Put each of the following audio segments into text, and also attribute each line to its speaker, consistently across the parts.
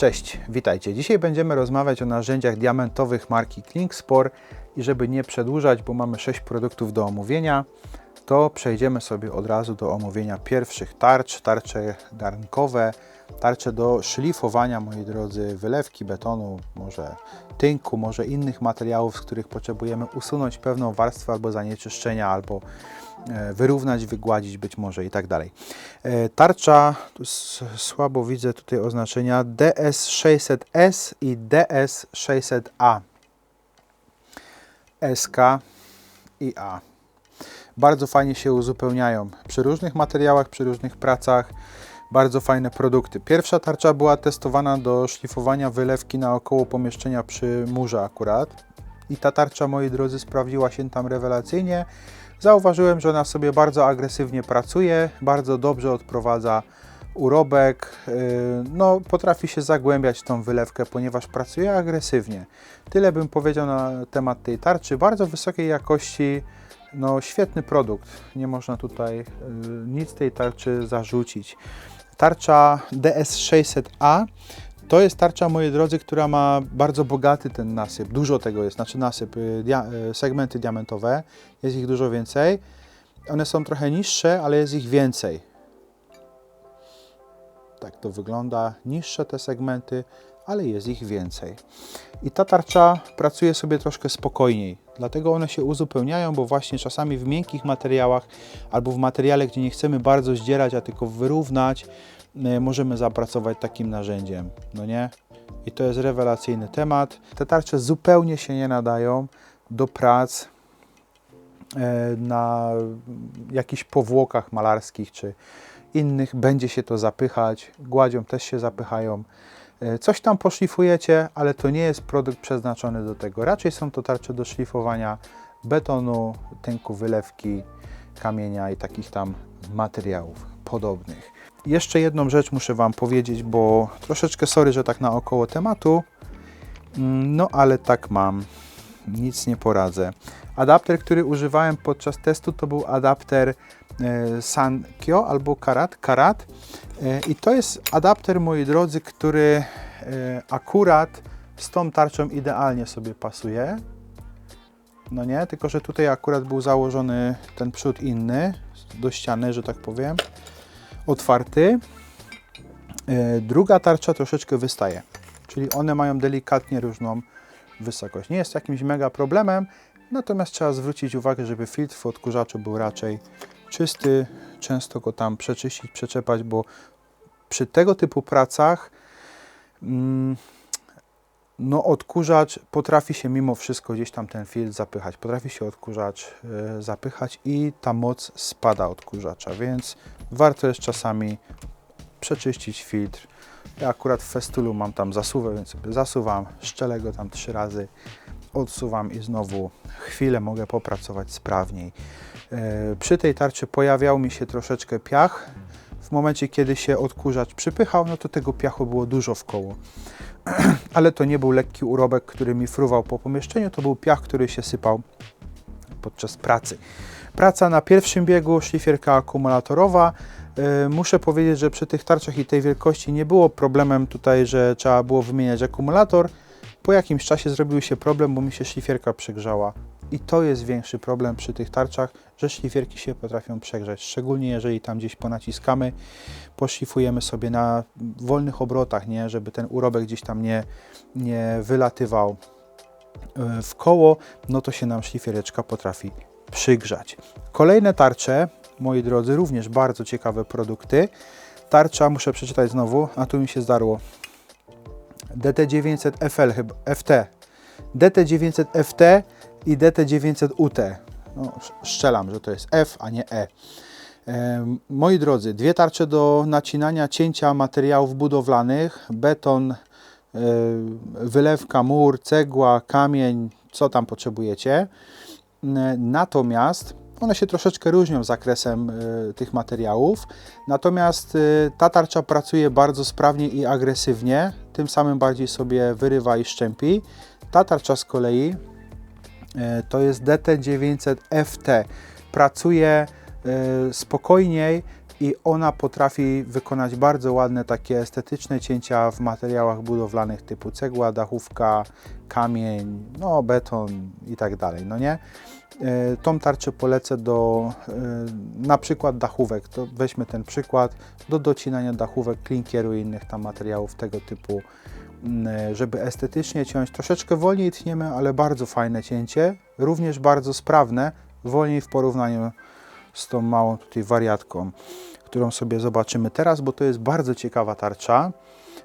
Speaker 1: Cześć, witajcie. Dzisiaj będziemy rozmawiać o narzędziach diamentowych marki Klingspor i żeby nie przedłużać, bo mamy 6 produktów do omówienia, to przejdziemy sobie od razu do omówienia pierwszych tarcz, tarcze garnkowe, tarcze do szlifowania, moi drodzy, wylewki betonu, może tynku, może innych materiałów, z których potrzebujemy usunąć pewną warstwę albo zanieczyszczenia, albo wyrównać, wygładzić być może i tak dalej. E, Tarcza, słabo widzę tutaj oznaczenia DS600S i DS600A. SK i A. Bardzo fajnie się uzupełniają przy różnych materiałach, przy różnych pracach. Bardzo fajne produkty. Pierwsza tarcza była testowana do szlifowania wylewki naokoło pomieszczenia przy murze akurat. I ta tarcza, moi drodzy, sprawdziła się tam rewelacyjnie. Zauważyłem, że ona sobie bardzo agresywnie pracuje, bardzo dobrze odprowadza urobek. Yy, No, potrafi się zagłębiać w tą wylewkę, ponieważ pracuje agresywnie. Tyle bym powiedział na temat tej tarczy. Bardzo wysokiej jakości, no świetny produkt. Nie można tutaj yy, nic tej tarczy zarzucić. Tarcza DS600A to jest tarcza, moi drodzy, która ma bardzo bogaty ten nasyp. Dużo tego jest, znaczy nasyp, dia, y, segmenty diamentowe. Jest ich dużo więcej. One są trochę niższe, ale jest ich więcej. Tak to wygląda. Niższe te segmenty, ale jest ich więcej. I ta tarcza pracuje sobie troszkę spokojniej. Dlatego one się uzupełniają, bo właśnie czasami w miękkich materiałach albo w materiale, gdzie nie chcemy bardzo zdzierać, a tylko wyrównać, możemy zapracować takim narzędziem. No nie? I to jest rewelacyjny temat. Te tarcze zupełnie się nie nadają do prac e, na jakichś powłokach malarskich czy innych. Będzie się to zapychać, gładzią też się zapychają. E, Coś tam poszlifujecie, ale to nie jest produkt przeznaczony do tego. Raczej są to tarcze do szlifowania betonu, tynku, wylewki, kamienia i takich tam materiałów podobnych. Jeszcze jedną rzecz muszę Wam powiedzieć, bo troszeczkę sorry, że tak naokoło tematu, Mm, no ale tak mam, nic nie poradzę. Adapter, który używałem podczas testu, to był adapter e, Sankyo albo Karat, Karat. E, I to jest adapter, moi drodzy, który e, akurat z tą tarczą idealnie sobie pasuje. No nie, tylko że tutaj akurat był założony ten przód inny, do ściany, że tak powiem, otwarty. E, Druga tarcza troszeczkę wystaje, czyli one mają delikatnie różną wysokość. Nie jest jakimś mega problemem, natomiast trzeba zwrócić uwagę, żeby filtr w odkurzaczu był raczej czysty, często go tam przeczyścić, przeczepać, bo przy tego typu pracach mm, no odkurzacz potrafi się mimo wszystko gdzieś tam ten filtr zapychać, potrafi się odkurzacz e, zapychać i ta moc spada odkurzacza, więc warto jest czasami przeczyścić filtr. Ja akurat w Festulu mam tam zasuwę, więc sobie zasuwam, szczelę go tam trzy razy, odsuwam i znowu chwilę mogę popracować sprawniej. E, Przy tej tarczy pojawiał mi się troszeczkę piach. W momencie, kiedy się odkurzacz przypychał, no to tego piachu było dużo w koło. Ale to nie był lekki urobek, który mi fruwał po pomieszczeniu, to był piach, który się sypał podczas pracy. Praca na pierwszym biegu, szlifierka akumulatorowa. E, Muszę powiedzieć, że przy tych tarczach i tej wielkości nie było problemem tutaj, że trzeba było wymieniać akumulator. Po jakimś czasie zrobił się problem, bo mi się szlifierka przegrzała. I to jest większy problem przy tych tarczach, że szlifierki się potrafią przegrzać, szczególnie jeżeli tam gdzieś ponaciskamy, poszlifujemy sobie na wolnych obrotach, nie, żeby ten urobek gdzieś tam nie, nie wylatywał e, w koło, no to się nam szlifiereczka potrafi przygrzać. Kolejne tarcze, moi drodzy, również bardzo ciekawe produkty. Tarcza, muszę przeczytać znowu, a tu mi się zdarło. DT900 FL chyba, FT. DT900 FT i DT900 UT. No, sz- strzelam, że to jest F, a nie E. Moi drodzy, dwie tarcze do nacinania cięcia materiałów budowlanych, beton, e, wylewka, mur, cegła, kamień, co tam potrzebujecie. Natomiast one się troszeczkę różnią zakresem e, tych materiałów. Natomiast e, ta tarcza pracuje bardzo sprawnie i agresywnie, tym samym bardziej sobie wyrywa i szczępi. Ta tarcza z kolei e, to jest DT900 FT. Pracuje spokojniej, i ona potrafi wykonać bardzo ładne takie estetyczne cięcia w materiałach budowlanych typu cegła, dachówka, kamień, no beton i tak dalej, no nie? E, Tą tarczę polecę do e, na przykład dachówek, to weźmy ten przykład, do docinania dachówek, klinkieru i innych tam materiałów tego typu, m, e, żeby estetycznie ciąć. Troszeczkę wolniej tniemy, ale bardzo fajne cięcie, również bardzo sprawne, wolniej w porównaniu z tą małą tutaj wariatką, którą sobie zobaczymy teraz, bo to jest bardzo ciekawa tarcza.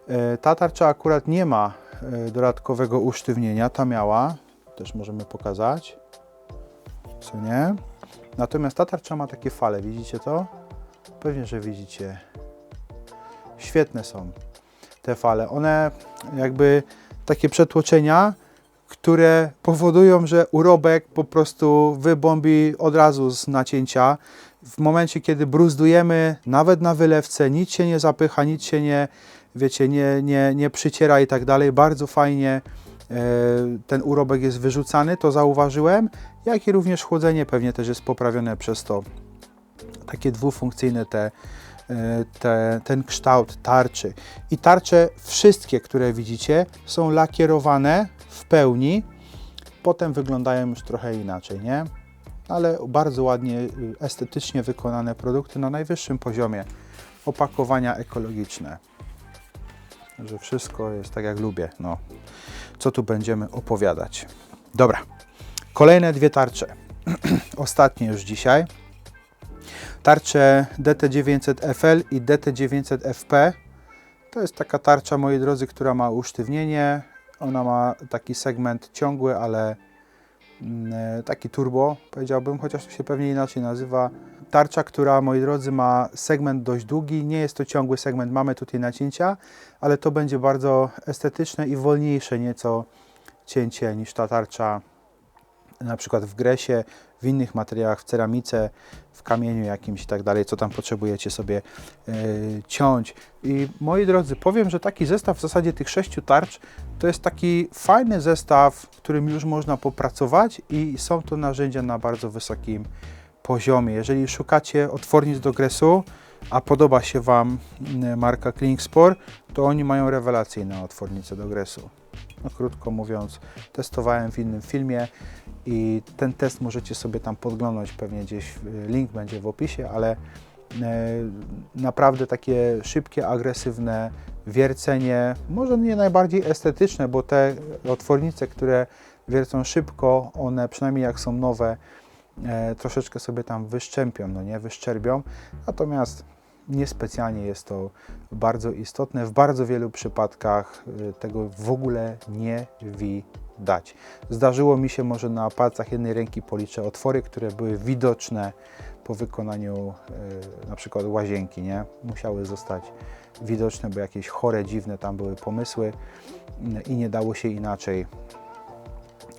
Speaker 1: E, Ta tarcza akurat nie ma e, dodatkowego usztywnienia, ta miała, też możemy pokazać, co nie? Natomiast ta tarcza ma takie fale, widzicie to? Pewnie, że widzicie. Świetne są te fale. One jakby takie przetłoczenia, które powodują, że urobek po prostu wybombi od razu z nacięcia. W momencie, kiedy bruzdujemy, nawet na wylewce, nic się nie zapycha, nic się nie, wiecie, nie, nie, nie przyciera i tak dalej. Bardzo fajnie e, ten urobek jest wyrzucany, to zauważyłem, jak i również chłodzenie pewnie też jest poprawione przez to. Takie dwufunkcyjne te, te, ten kształt tarczy. I tarcze wszystkie, które widzicie, są lakierowane w pełni. Potem wyglądają już trochę inaczej, nie? Ale bardzo ładnie, y, estetycznie wykonane produkty na najwyższym poziomie. Opakowania ekologiczne. Że wszystko jest tak jak lubię. No, co tu będziemy opowiadać? Dobra. Kolejne dwie tarcze. Ostatnie już dzisiaj. Tarcze DT900FL i DT900FP. To jest taka tarcza, moi drodzy, która ma usztywnienie. Ona ma taki segment ciągły, ale mm, e, taki turbo, powiedziałbym, chociaż to się pewnie inaczej nazywa. Tarcza, która, moi drodzy, ma segment dość długi. Nie jest to ciągły segment, mamy tutaj nacięcia, ale to będzie bardzo estetyczne i wolniejsze nieco cięcie niż ta tarcza na przykład w gresie, w innych materiałach, w ceramice, w kamieniu jakimś i tak dalej, co tam potrzebujecie sobie e, ciąć. I moi drodzy, powiem, że taki zestaw w zasadzie tych sześciu tarcz to jest taki fajny zestaw, w którym już można popracować i są to narzędzia na bardzo wysokim poziomie. Jeżeli szukacie otwornic do gresu, a podoba się Wam marka Klingspor, to oni mają rewelacyjne otwornice do gresu. No, krótko mówiąc, testowałem w innym filmie i ten test możecie sobie tam podglądać, pewnie gdzieś y, link będzie w opisie, ale e, naprawdę takie szybkie, agresywne wiercenie, może nie najbardziej estetyczne, bo te otwornice, które wiercą szybko, one przynajmniej jak są nowe, e, troszeczkę sobie tam wyszczępią, no nie, wyszczerbią, natomiast niespecjalnie jest to bardzo istotne. W bardzo wielu przypadkach y, tego w ogóle nie widać. Zdarzyło mi się może na palcach jednej ręki policzę otwory, które były widoczne po wykonaniu y, na przykład łazienki, nie? Musiały zostać widoczne, bo jakieś chore, dziwne tam były pomysły y, i nie dało się inaczej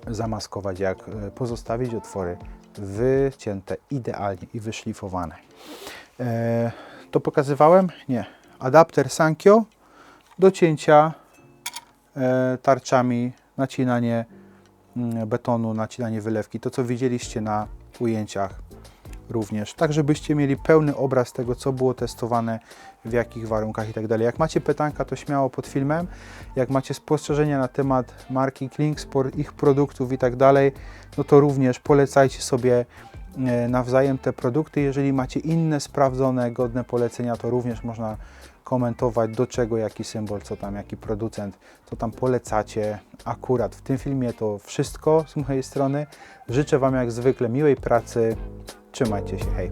Speaker 1: zamaskować, jak pozostawić otwory wycięte idealnie i wyszlifowane. E, to pokazywałem? Nie. Adapter Sankyo do cięcia e, tarczami, nacinanie mm, betonu, nacinanie wylewki. To, co widzieliście na ujęciach również. Tak, żebyście mieli pełny obraz tego, co było testowane, w jakich warunkach i tak dalej. Jak macie pytanka, to śmiało pod filmem. Jak macie spostrzeżenia na temat marki Klingsport, ich produktów i tak dalej, no to również polecajcie sobie nawzajem te produkty. Jeżeli macie inne sprawdzone, godne polecenia, to również można komentować do czego, jaki symbol, co tam, jaki producent, co tam polecacie. Akurat w tym filmie to wszystko z mojej strony. Życzę Wam jak zwykle miłej pracy. Trzymajcie się, hej!